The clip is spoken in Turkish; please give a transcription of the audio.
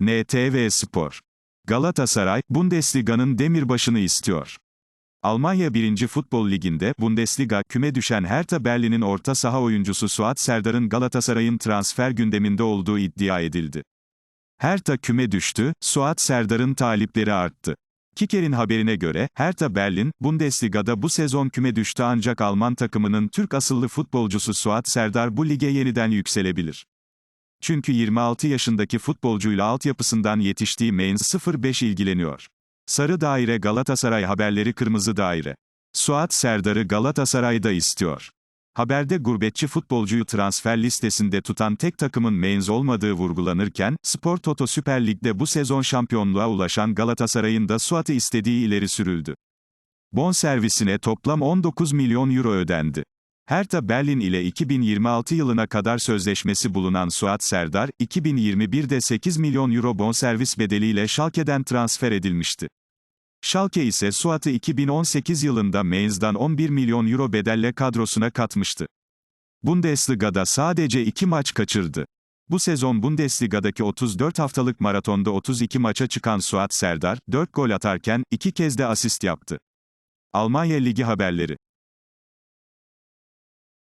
NTV Spor. Galatasaray, Bundesliga'nın demirbaşını istiyor. Almanya 1. Futbol Ligi'nde, Bundesliga, küme düşen Hertha Berlin'in orta saha oyuncusu Suat Serdar'ın Galatasaray'ın transfer gündeminde olduğu iddia edildi. Hertha küme düştü, Suat Serdar'ın talipleri arttı. Kiker'in haberine göre, Hertha Berlin, Bundesliga'da bu sezon küme düştü ancak Alman takımının Türk asıllı futbolcusu Suat Serdar bu lige yeniden yükselebilir. Çünkü 26 yaşındaki futbolcuyla altyapısından yetiştiği Mainz 05 ilgileniyor. Sarı daire Galatasaray haberleri kırmızı daire. Suat Serdar'ı Galatasaray'da istiyor. Haberde gurbetçi futbolcuyu transfer listesinde tutan tek takımın Mainz olmadığı vurgulanırken, Spor Toto Süper Lig'de bu sezon şampiyonluğa ulaşan Galatasaray'ın da Suat'ı istediği ileri sürüldü. Bonservisine toplam 19 milyon euro ödendi. Hertha Berlin ile 2026 yılına kadar sözleşmesi bulunan Suat Serdar, 2021'de 8 milyon euro bonservis bedeliyle Schalke'den transfer edilmişti. Schalke ise Suat'ı 2018 yılında Mainz'dan 11 milyon euro bedelle kadrosuna katmıştı. Bundesliga'da sadece 2 maç kaçırdı. Bu sezon Bundesliga'daki 34 haftalık maratonda 32 maça çıkan Suat Serdar, 4 gol atarken, 2 kez de asist yaptı. Almanya Ligi haberleri